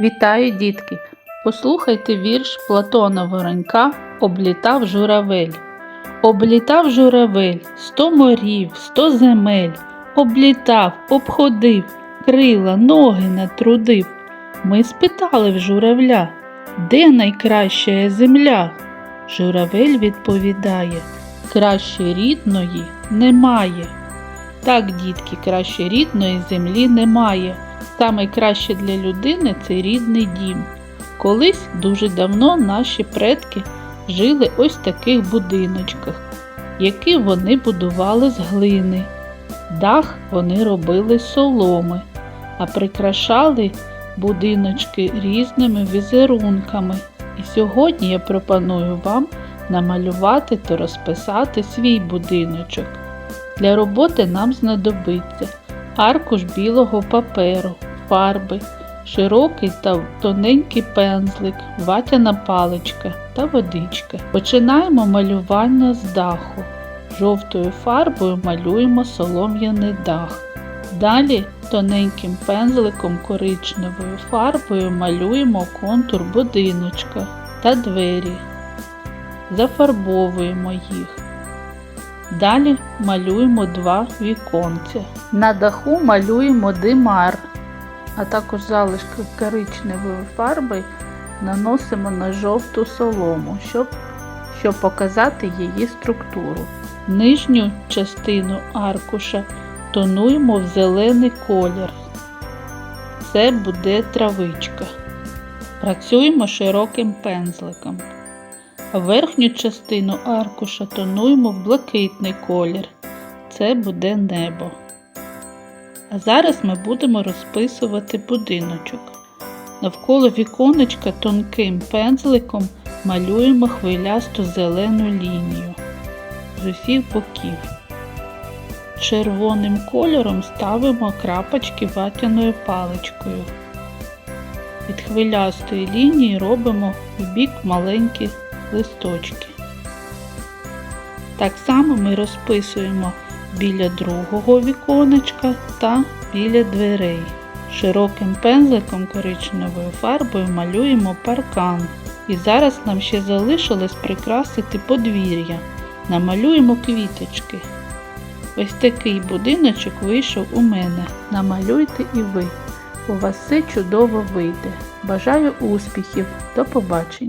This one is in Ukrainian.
Вітаю, дітки! Послухайте вірш Платона Воронька Облітав журавель. Облітав журавель сто морів, сто земель, облітав, обходив, крила, ноги натрудив. Ми спитали в журавля, де найкраща земля? Журавель відповідає, краще рідної немає. Так, дітки, краще рідної землі немає. Саме краще для людини це рідний дім. Колись дуже давно наші предки жили ось в таких будиночках, які вони будували з глини. Дах вони робили соломи, а прикрашали будиночки різними візерунками. І сьогодні я пропоную вам намалювати та розписати свій будиночок. Для роботи нам знадобиться аркуш білого паперу, фарби, широкий та тоненький пензлик, ватяна паличка та водичка. Починаємо малювання з даху. Жовтою фарбою малюємо солом'яний дах. Далі тоненьким пензликом коричневою фарбою малюємо контур будиночка та двері. Зафарбовуємо їх. Далі малюємо два віконця. На даху малюємо димар, а також залишки коричневої фарби наносимо на жовту солому, щоб, щоб показати її структуру. Нижню частину аркуша тонуємо в зелений колір. Це буде травичка. Працюємо широким пензликом. Верхню частину аркуша тонуємо в блакитний колір. Це буде небо. А зараз ми будемо розписувати будиночок. Навколо віконечка тонким пензликом малюємо хвилясту зелену лінію з усіх боків. Червоним кольором ставимо крапочки ватяною паличкою. Від хвилястої лінії робимо в бік маленькі листочки. Так само ми розписуємо біля другого віконечка та біля дверей. Широким пензликом коричневою фарбою малюємо паркан. І зараз нам ще залишилось прикрасити подвір'я. Намалюємо квіточки. Ось такий будиночок вийшов у мене. Намалюйте і ви. У вас все чудово вийде. Бажаю успіхів. До побачення!